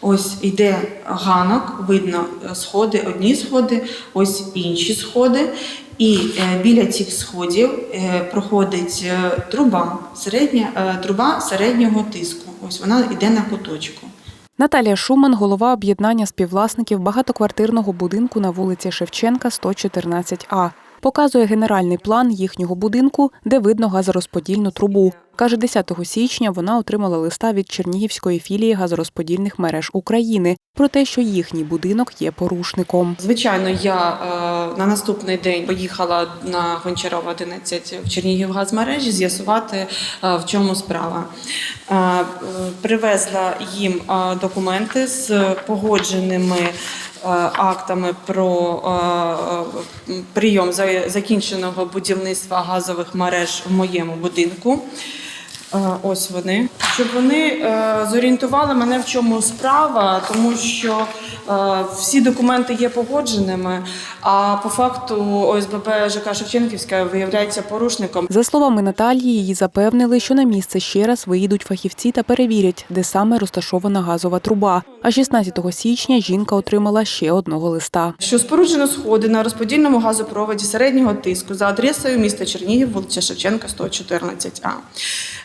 Ось йде ганок, видно е, сходи, одні сходи, ось інші сходи. І е, біля цих сходів е, проходить труба, середня, труба середнього тиску. Ось вона йде на куточку. Наталія Шуман, голова об'єднання співвласників багатоквартирного будинку на вулиці Шевченка, 114А. Показує генеральний план їхнього будинку, де видно газорозподільну трубу. Каже, 10 січня вона отримала листа від Чернігівської філії газорозподільних мереж України про те, що їхній будинок є порушником. Звичайно, я е, на наступний день поїхала на Гончарова 11 в Чернігів газмережі з'ясувати, е, в чому справа. Е, привезла їм документи з погодженими. Актами про прийом за- закінченого будівництва газових мереж в моєму будинку. Ось вони. Щоб вони е, зорієнтували мене в чому справа, тому що е, всі документи є погодженими, а по факту ОСББ ЖК Шевченківська виявляється порушником. За словами Наталії, її запевнили, що на місце ще раз виїдуть фахівці та перевірять, де саме розташована газова труба. А 16 січня жінка отримала ще одного листа. Що споруджено сходи на розподільному газопроводі середнього тиску за адресою міста Чернігів, вулиця Шевченка, 114А.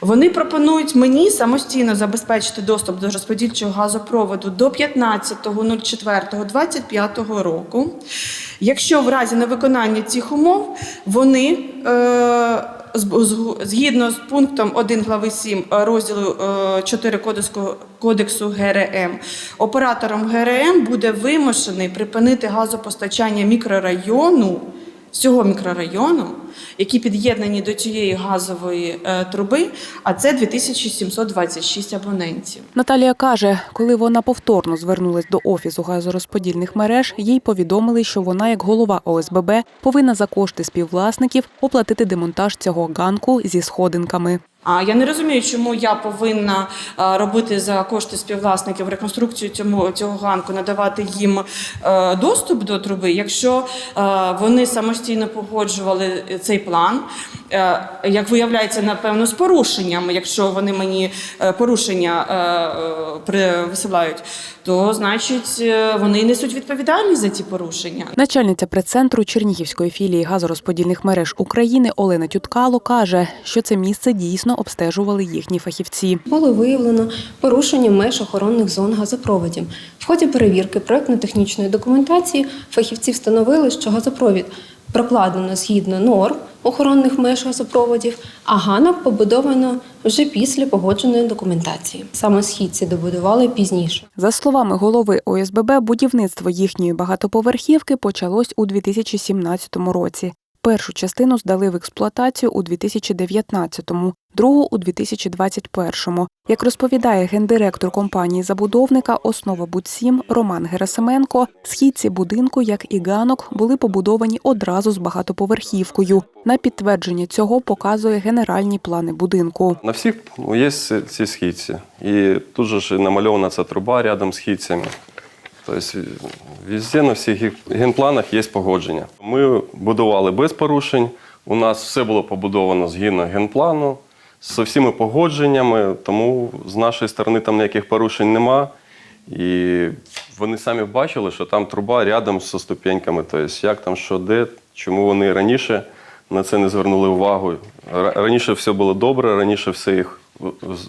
Вони пропонують мені самостійно забезпечити доступ до розподільчого газопроводу до 15.04.25 року. Якщо в разі невиконання цих умов вони е, згідно з пунктом 1 глави 7 розділу е, 4 кодексу, кодексу ГРМ, оператором ГРМ буде вимушений припинити газопостачання мікрорайону, всього мікрорайону, які під'єднані до цієї газової е, труби, а це 2726 абонентів. Наталія каже, коли вона повторно звернулась до офісу газорозподільних мереж, їй повідомили, що вона, як голова ОСББ, повинна за кошти співвласників оплатити демонтаж цього ганку зі сходинками. А я не розумію, чому я повинна е, робити за кошти співвласників реконструкцію цьому цього ганку, надавати їм е, доступ до труби, якщо вони самостійно погоджували цей план. е, Як виявляється, напевно, з порушенням, якщо вони мені е, порушення е, висилають, то значить вони несуть відповідальність за ці порушення. Начальниця прес-центру Чернігівської філії газорозподільних мереж України Олена Тюткало каже, що це місце дійсно обстежували їхні фахівці. Було виявлено порушення меж охоронних зон газопроводів. В ході перевірки проектно-технічної документації фахівці встановили, що газопровід прокладено згідно норм охоронних меж газопроводів, а ганок побудовано вже після погодженої документації. Саме східці добудували пізніше. За словами голови ОСББ, будівництво їхньої багатоповерхівки почалось у 2017 році. Першу частину здали в експлуатацію у 2019-му, другу у 2021-му. Як розповідає гендиректор компанії забудовника Основа Будсім Роман Герасименко, східці будинку, як і ганок, були побудовані одразу з багатоповерхівкою. На підтвердження цього показує генеральні плани будинку. На всіх є ці східці. І тут же ж намальована ця труба рядом з східцями. Тобто везде на всіх ген- генпланах є погодження. Ми будували без порушень. У нас все було побудовано згідно генплану, з всіма погодженнями, тому з нашої сторони там ніяких порушень нема. І вони самі бачили, що там труба рядом зі ступеньками. Тобто, як там, що де, чому вони раніше на це не звернули увагу. Раніше все було добре, раніше все їх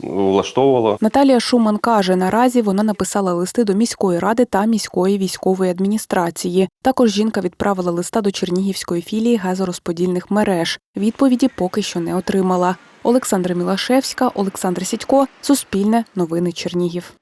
влаштовувало. Наталія Шуман каже, наразі вона написала листи до міської ради та міської військової адміністрації. Також жінка відправила листа до Чернігівської філії газорозподільних мереж. Відповіді поки що не отримала. Олександра Мілашевська, Олександр Сідько, Суспільне, Новини Чернігів.